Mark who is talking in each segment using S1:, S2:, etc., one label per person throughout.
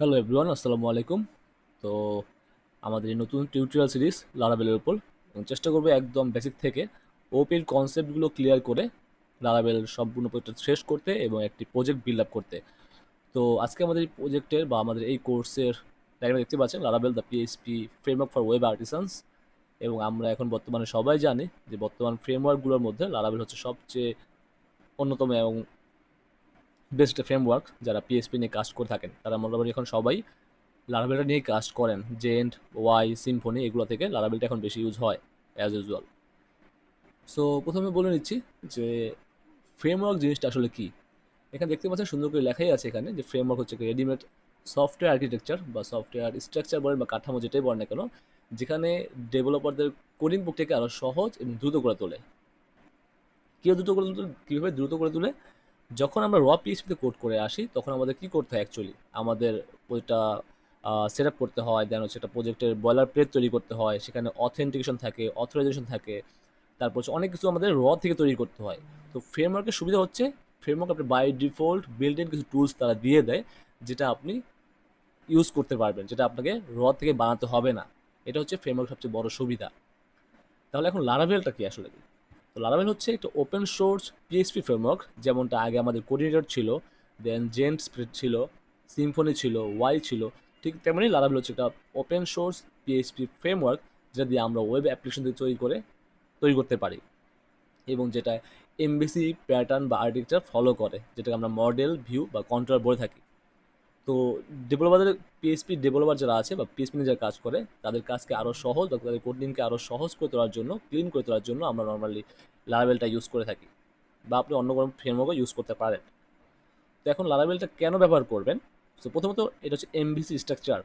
S1: Hello everyone আসসালামু আলাইকুম তো আমাদের এই নতুন টিউটোরিয়াল সিরিজ লারাবেলের উপর। এবং চেষ্টা করব একদম বেসিক থেকে ওপির কনসেপ্টগুলো ক্লিয়ার করে লারাবেল সম্পূর্ণ প্রজেক্ট শেষ করতে এবং একটি প্রজেক্ট বিল্ড আপ করতে। তো আজকে আমাদের এই প্রজেক্টের বা আমাদের এই কোর্সের ডায়গ্রামে দেখতে পাচ্ছেন লারাবেল the PHP framework for web artisans এবং আমরা এখন বর্তমানে সবাই জানি যে বর্তমান ফ্রেমওয়ার্কগুলোর মধ্যে লারাবেল হচ্ছে সবচেয়ে অন্যতম এবং বেস্ট ফ্রেমওয়ার্ক যারা পিএসপি নিয়ে কাজ করে থাকেন, তারা মোটামুটি এখন সবাই লারাবেলটা নিয়ে কাজ করেন। জেন্ট ওয়াই সিম্ফনি এগুলো থেকে লারাবেলটা এখন বেশি ইউজ হয় অ্যাজ ইউজুয়াল সো প্রথমে বলে নিচ্ছি যে ফ্রেমওয়ার্ক জিনিসটা আসলে কী? এখানে দেখতে পাচ্ছেন সুন্দর করে লেখাই আছে এখানে যে ফ্রেমওয়ার্ক হচ্ছে রেডিমেড সফটওয়্যার আর্কিটেকচার বা সফটওয়্যার স্ট্রাকচার বলেন বা কাঠামো যেটাই বলেন না কেন, যেখানে ডেভেলপারদের কোডিং প্রক্রিয়াকে আরও সহজ এবং দ্রুত করে তোলে। কীভাবে দ্রুত করে তুলে? কীভাবে দ্রুত করে তুলে? যখন আমরা র পিএইচপিতে কোড করে আসি, তখন আমাদের কী করতে হয় অ্যাকচুয়ালি আমাদের ওইটা সেট আপ করতে হয় দেন হচ্ছে একটা প্রজেক্টের বয়লার প্লেট তৈরি করতে হয়, সেখানে অথেন্টিকেশন থাকে অথরাইজেশন থাকে, তারপর হচ্ছে অনেক কিছু আমাদের র থেকে তৈরি করতে হয়। তো ফ্রেমওয়ার্কের সুবিধা হচ্ছে ফ্রেমওয়ার্ক আপনি বাই ডিফল্ট বিল্ড ইন কিছু টুলস তারা দিয়ে দেয়, যেটা আপনি ইউজ করতে পারবেন, যেটা আপনাকে র থেকে বানাতে হবে না। এটা হচ্ছে ফ্রেমওয়ার্ক সবচেয়ে বড় সুবিধা। তাহলে এখন লারাভেলটা কি আসলে? তো লারাভেল হচ্ছে একটা ওপেন সোর্স পিএইচপি ফ্রেমওয়ার্ক যেমনটা আগে আমাদের কোঅর্ডিনেটর ছিল দেন স্প্রিট ছিল সিম্ফনি ছিল ওয়াই ছিল, ঠিক তেমনই লারাভেল হচ্ছে একটা ওপেন সোর্স পিএইচপি ফ্রেমওয়ার্ক যেটা দিয়ে আমরা ওয়েব অ্যাপ্লিকেশন দিয়ে তৈরি করে, তৈরি করতে পারি। এবং যেটা এমবিসি প্যাটার্ন বা আর্কিটেকচার ফলো করে, যেটাকে আমরা মডেল ভিউ বা কন্ট্রোল বলে থাকি। তো ডেভেলপারদের পিএসপি ডেভেলপার যারা আছে বা পিএসপি নিয়ে যারা কাজ করে, তাদের কাজকে আরও সহজ বা তাদের কোডিংকে আরও সহজ করে তোলার জন্য ক্লিন করে তোলার জন্য আমরা নর্মালি লারাবেলটা ইউজ করে থাকি বা আপনি অন্য কোনো ফ্রেমওয়ার্কও ইউজ করতে পারেন। তো এখন লারাবেলটা কেন ব্যবহার করবেন? তো প্রথমত এটা হচ্ছে এমভিসি স্ট্রাকচার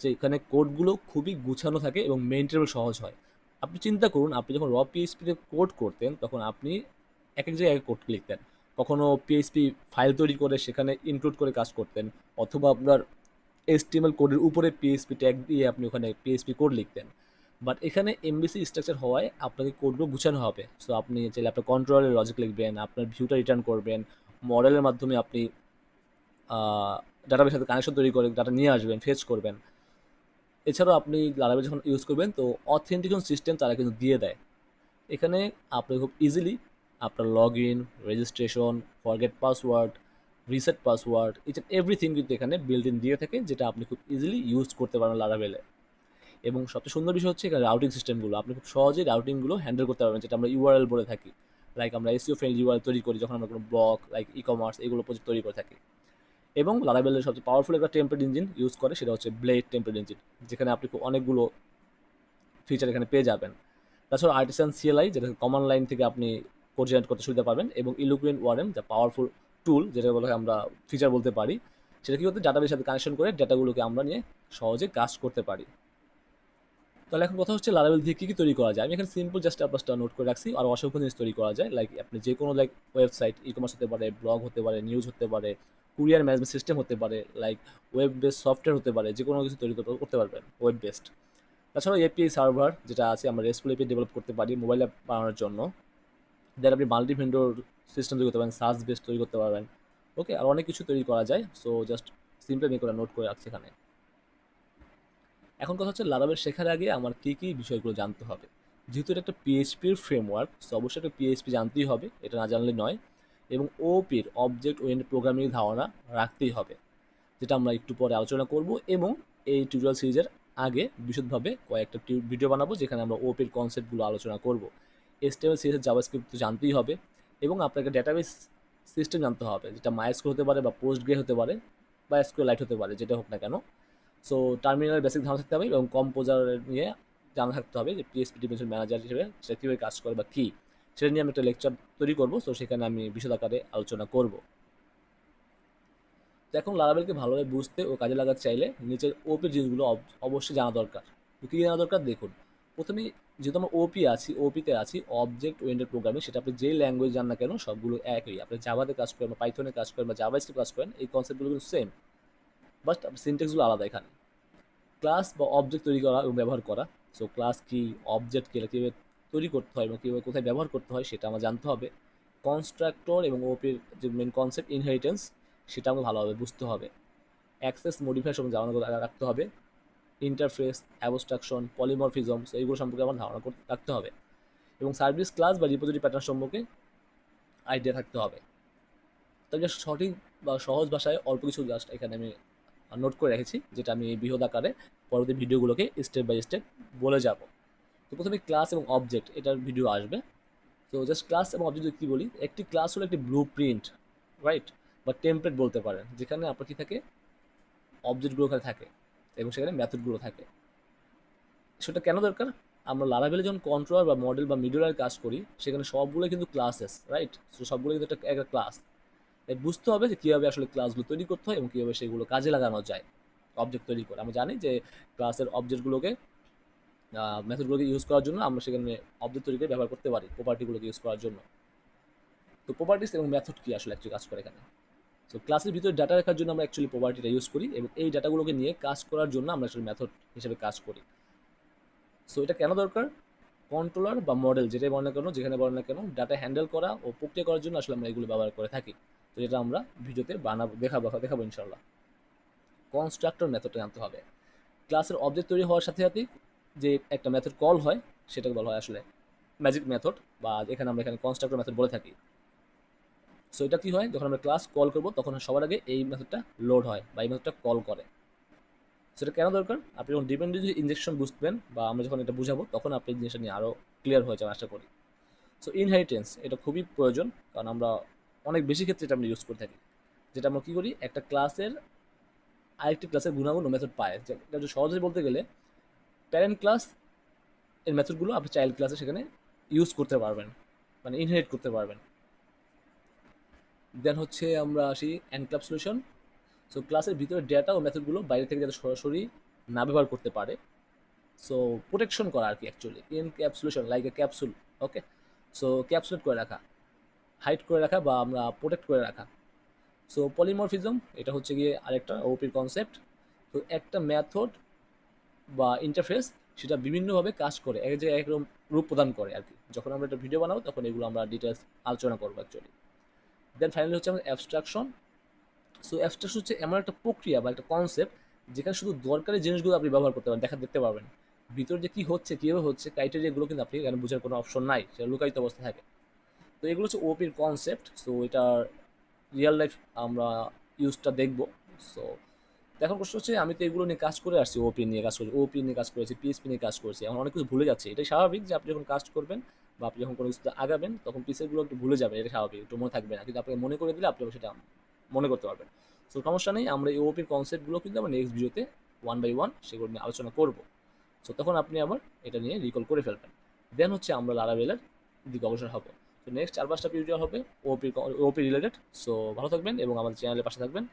S1: যে এখানে কোডগুলো খুবই গুছানো থাকে এবং মেনটেনেবল সহজ হয়। আপনি চিন্তা করুন, আপনি যখন র পিএইচপিতে কোড করতেন, তখন আপনি এক এক জায়গায় কোড লিখতেন কখনো পিএইচপি ফাইল তৈরি করে সেখানে ইনক্লুড করে কাজ করতেন, অথবা আপনার এসটিএমএল কোডের উপরে পিএইচপি ট্যাগ দিয়ে আপনি ওখানে পিএইচপি কোড লিখতেন। বাট এখানে এমবিসি স্ট্রাকচার হওয়ায় আপনাকে কোডগুলো গুছানো হবে। সো আপনি চাইলে আপনার কন্ট্রোলের লজিক লিখবেন, আপনার ভিউটা রিটার্ন করবেন মডেলের মাধ্যমে আপনি ডাটাবের সাথে কানেকশন তৈরি করে ডাটা নিয়ে আসবেন ফেচ করবেন। এছাড়াও আপনি লারাবেল যখন ইউজ করবেন, তো অথেন্টিকেশন সিস্টেম তারা কিন্তু দিয়ে দেয়। এখানে আপনি খুব ইজিলি আপনার log in registration forget password reset password each and everything কিন্তু এখানে বিল্ড ইন দিয়ে থাকে, যেটা আপনি খুব ইজিলি ইউজ করতে পারেন লারাবেলে এবং সবচেয়ে সুন্দর বিষয় হচ্ছে এখানে রাউটিং সিস্টেমগুলো আপনি খুব সহজেই রাউটিংগুলো হ্যান্ডেল করতে পারবেন, যেটা আমরা ইউআরএল বলে থাকি। লাইক আমরা এসিও ফ্রেন্ডলি ইউআরএল তৈরি করি, যখন আমরা কোনো ব্লগ লাইক ই কমার্স এগুলো প্রজেক্ট তৈরি করে থাকি। এবং লারাবেলের সবচেয়ে পাওয়ারফুল একটা টেম্পলেট ইঞ্জিন ইউজ করে, সেটা হচ্ছে ব্লেড টেম্পলেট ইঞ্জিন যেখানে আপনি খুব অনেকগুলো ফিচার এখানে পেয়ে যাবেন। তাছাড়া আর্টিসান সিএলআই যেটা কমন লাইন থেকে আপনি কোড জেনারেট করতে সুবিধা পাবেন এবং ইলুকুইন ওয়ারেন যা পাওয়ারফুল টুল যেটা বলে আমরা ফিচার বলতে পারি, সেটা কী করতে ডাটাবের সাথে কানেকশন করে ডেটাগুলোকে আমরা নিয়ে সহজে কাজ করতে পারি। তাহলে এখন কথা হচ্ছে লারাবেল দিয়ে কী কী তৈরি করা যায়? আমি এখানে সিম্পল জাস্ট আপনারটা নোট করে রাখছি। আর অসংখ্য জিনিস তৈরি করা যায় লাইক আপনি যে কোনো লাইক ওয়েবসাইট ই কমার্স হতে পারে ব্লগ হতে পারে নিউজ হতে পারে কুরিয়ার ম্যানেজমেন্ট সিস্টেম হতে পারে লাইক ওয়েব বেসড সফটওয়্যার হতে পারে, যে কোনো কিছু তৈরি করতে পারবেন ওয়েব বেসড তাছাড়াও এপিআই সার্ভার যেটা আছে, আমরা রেসফুল এপিআই ডেভেলপ করতে পারি মোবাইল অ্যাপ বানানোর জন্য। দেন আপনি মাল্টি ভেন্ডর সিস্টেম তৈরি করতে পারেন সার্চ বেস তৈরি করতে পারবেন ওকে আর অনেক কিছু তৈরি করা যায় সো জাস্ট সিম্পল আমি করে নোট করে রাখছি এখানে। এখন কথা হচ্ছে লারাবেল শেখার আগে আমার কী কী বিষয়গুলো জানতে হবে। যেহেতু এটা একটা পিএইচপির ফ্রেমওয়ার্ক সো অবশ্যই একটা পিএইচপি জানতেই হবে, এটা না জানলে নয়। এবং ওপির অবজেক্ট ওয়েন্ড প্রোগ্রামিং ধারণা রাখতেই হবে, যেটা আমরা একটু পরে আলোচনা করব এবং এই টিউটোরিয়াল সিরিজের আগে বিশদভাবে কয়েকটা ভিডিও বানাবো, যেখানে আমরা ওপির কনসেপ্টগুলো আলোচনা করব। এসটিএমএল সিরিজের জাভাস্ক্রিপ্ট তো জানতেই হবে এবং আপনাকে ডেটাবেস সিস্টেম জানতে হবে, যেটা মাইস্কো হতে পারে বা পোস্ট গ্রে হতে পারে বা এসকিউ লাইট হতে পারে, যেটা হোক না কেন। সো টার্মিনাল বেসিক ধারণা থাকতে হবে এবং কম্পোজার নিয়ে জানা থাকতে হবে যে পিএসপি ডিভিশন ম্যানেজার হিসেবে সেটা কীভাবে কাজ করে বা কী। সেটা নিয়ে আমি একটা লেকচার তৈরি করব সো সেখানে আমি বিশদ আকারে আলোচনা করব। তো এখন লারাবেলকে ভালোভাবে বুঝতে ও কাজে লাগাতে চাইলে নিচের ওপির জিনিসগুলো অবশ্যই জানা দরকার। কী জানা দরকার? দেখুন প্রথমে যেহেতু আমরা ওপি আছি ওপিতে আছি অবজেক্ট ওয়েন্ডেড প্রোগ্রামিং সেটা আপনি যেই ল্যাঙ্গুয়েজ জান না কেন, সবগুলো একই। আপনি জাভাতে কাজ করেন বা পাইথনে কাজ করেন বা জাভা কাজ করেন, এই কনসেপ্টগুলো কিন্তু সেম বাট সিনটেক্সগুলো আলাদা এখানে। ক্লাস বা অবজেক্ট তৈরি করা এবং ব্যবহার করা। সো ক্লাস কি অবজেক্ট কী কীভাবে তৈরি করতে হয় এবং কীভাবে কোথায় ব্যবহার করতে হয়, সেটা আমার জানতে হবে। কনস্ট্রাক্টর এবং ওপির যে মেন কনসেপ্ট ইনহেরিটেন্স সেটা আমাকে ভালোভাবে বুঝতে হবে। অ্যাক্সেস মডিফায়ার সম্বন্ধে করে রাখতে হবে। ইন্টারফেস অ্যাবস্ট্রাকশন পলিমরফিজম এইগুলো সম্পর্কে আমার ধারণা করতে রাখতে হবে। এবং সার্ভিস ক্লাস বা রিপোজিটরি প্যাটার্ন সম্পর্কে আইডিয়া থাকতে হবে। তবে just সঠিক বা সহজ ভাষায় অল্প কিছু জাস্ট এখানে আমি নোট করে রেখেছি, যেটা আমি বৃহৎ আকারে পরবর্তী ভিডিওগুলোকে স্টেপ বাই স্টেপ বলে যাব। তো প্রথমে ক্লাস এবং অবজেক্ট এটার ভিডিও আসবে। তো জাস্ট ক্লাস এবং অবজেক্ট কী বলি, একটি ক্লাস হলো একটি ব্লু প্রিন্ট রাইট বা টেমপ্লেট বলতে পারেন, যেখানে আপনার কী থাকে? অবজেক্টগুলো ওখানে থাকে। এবং সেখানে মেথডগুলো থাকে। সেটা কেন দরকার? আমরা লারাভেলে যখন কন্ট্রোলার বা মডেল বা মিডলার কাজ করি, সেখানে সবগুলো কিন্তু ক্লাসেস রাইট তো সবগুলো কিন্তু একটা একটা ক্লাস তাই বুঝতে হবে যে কীভাবে আসলে ক্লাসগুলো তৈরি করতে হয় এবং কীভাবে সেগুলো কাজে লাগানো যায় অবজেক্ট তৈরি করে। আমরা জানি যে ক্লাসের অবজেক্টগুলোকে মেথডগুলোকে ইউজ করার জন্য আমরা সেখানে অবজেক্ট তৈরি করে ব্যবহার করতে পারি প্রপার্টিগুলোকে ইউজ করার জন্য। তো প্রপার্টিস এবং মেথড কী আসলে একটু কাজ করে এখানে? সো ক্লাসের ভিতরে ডাটা রাখার জন্য আমরা অ্যাকচুয়ালি প্রপার্টিটা ইউজ করি এবং এই ডাটাগুলোকে নিয়ে কাজ করার জন্য আমরা আসলে মেথড হিসেবে কাজ করি। সো এটা কেন দরকার? কন্ট্রোলার বা মডেল যেটাই বলে না কেন, যেখানে বলে না কেন ডাটা হ্যান্ডেল করা ও প্রক্রিয়া করার জন্য আসলে আমরা এগুলো ব্যবহার করে থাকি। তো যেটা আমরা ভিডিওতে বানাবো, দেখাবো দেখাবো ইনশাল্লাহ কনস্ট্রাক্টর মেথডটা জানতে হবে। ক্লাসের অবজেক্ট তৈরি হওয়ার সাথে সাথেই যে একটা মেথড কল হয়, সেটাকে বলা হয় আসলে ম্যাজিক মেথড বা এখানে আমরা এখানে কনস্ট্রাক্টর মেথড বলে থাকি। সো এটা কি হয়? যখন আমরা ক্লাস কল করব, তখন সবার আগে এই মেথডটা লোড হয় বা এই মেথডটা কল করে। সেটা কেন দরকার? আপনি যখন ডিপেন্ডেন্সি ইনজেকশন বুঝবেন বা আমরা যখন এটা বুঝাবো, তখন আপনি জিনিসটা নিয়ে আরও ক্লিয়ার হয়ে যাবেন আশা করি। সো ইনহেরিটেন্স এটা খুবই প্রয়োজন, কারণ আমরা অনেক বেশি ক্ষেত্রে এটা আমরা ইউজ করে থাকি। যেটা আমরা কী করি? একটা ক্লাসের আরেকটি ক্লাসের গুণাগুণ মেথড পায়। এটা একটু সহজে বলতে গেলে প্যারেন্ট ক্লাস এর মেথডগুলো আপনি চাইল্ড ক্লাসে সেখানে ইউজ করতে পারবেন মানে ইনহেরিট করতে পারবেন। দেন হচ্ছে আমরা আসি এনক্যাপসুলেশন সো ক্লাসের ভিতরে ডেটা ও মেথডগুলো বাইরে থেকে যাতে সরাসরি না ব্যবহার করতে পারে। সো প্রোটেকশন করা আর কি actually encapsulation like a capsule okay so capsulate করে রাখা হাইট করে রাখা বা আমরা প্রোটেক্ট করে রাখা। সো পলিমরফিজম এটা হচ্ছে গিয়ে আরেকটা ওপির কনসেপ্ট তো একটা মেথড বা ইন্টারফেস সেটা বিভিন্নভাবে কাজ করে, এক জায়গায় একরকম রূপ প্রদান করে আর কি। যখন আমরা একটা ভিডিও বানাবো, তখন এগুলো আমরা ডিটেলস আলোচনা করব অ্যাকচুয়ালি দেন ফাইনালি হচ্ছে আমাদের অ্যাবস্ট্রাকশন সো অ্যাবস্ট্রাকশন হচ্ছে এমন একটা প্রক্রিয়া বা একটা কনসেপ্ট যেখানে শুধু দরকারি জিনিসগুলো আপনি ব্যবহার করতে পারেন, দেখা, দেখতে পারবেন। ভিতরে যে কী হচ্ছে, কীভাবে হচ্ছে ক্রাইটেরিয়াগুলো কিন্তু আপনি এখানে বোঝার কোনো অপশন নাই, সেটা লুকায়িত অবস্থা থাকে। তো এগুলো হচ্ছে ওপির কনসেপ্ট সো এটার রিয়েল লাইফ আমরা ইউজটা দেখব। সো এখন প্রশ্ন হচ্ছে, আমি তো এগুলো নিয়ে কাজ করে আসছি ওপি নিয়ে কাজ করছি ওপি নিয়ে কাজ করেছি পিএসপি নিয়ে কাজ করেছি। এখন অনেক কিছু ভুলে যাচ্ছে। এটাই স্বাভাবিক যে আপনি যখন কাজ করবেন বা আপনি যখন কোনো কিছুতে আগাবেন, তখন পিসেরগুলো একটু ভুলে যাবেন, এটা স্বাভাবিক, একটু মনে থাকবে না। কিন্তু আপনাকে মনে করে দিলে আপনি সেটা মনে করতে পারবেন। সো সমস্যা নেই, আমরা এই ওপির কনসেপ্টগুলো কিন্তু আমরা নেক্সট ভিডিওতে ওয়ান বাই ওয়ান সেগুলো নিয়ে আলোচনা করব। সো তখন আপনি আবার এটা নিয়ে রিকল করে ফেলবেন। দেন হচ্ছে আমরা লারাবেলের দিকে অগ্রসর হব। তো নেক্সট চার পাঁচটা ভিডিও হবে ওপি ওপি রিলেটেড সো ভালো থাকবেন এবং আমাদের চ্যানেলের পাশে থাকবেন।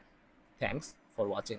S1: Thanks for watching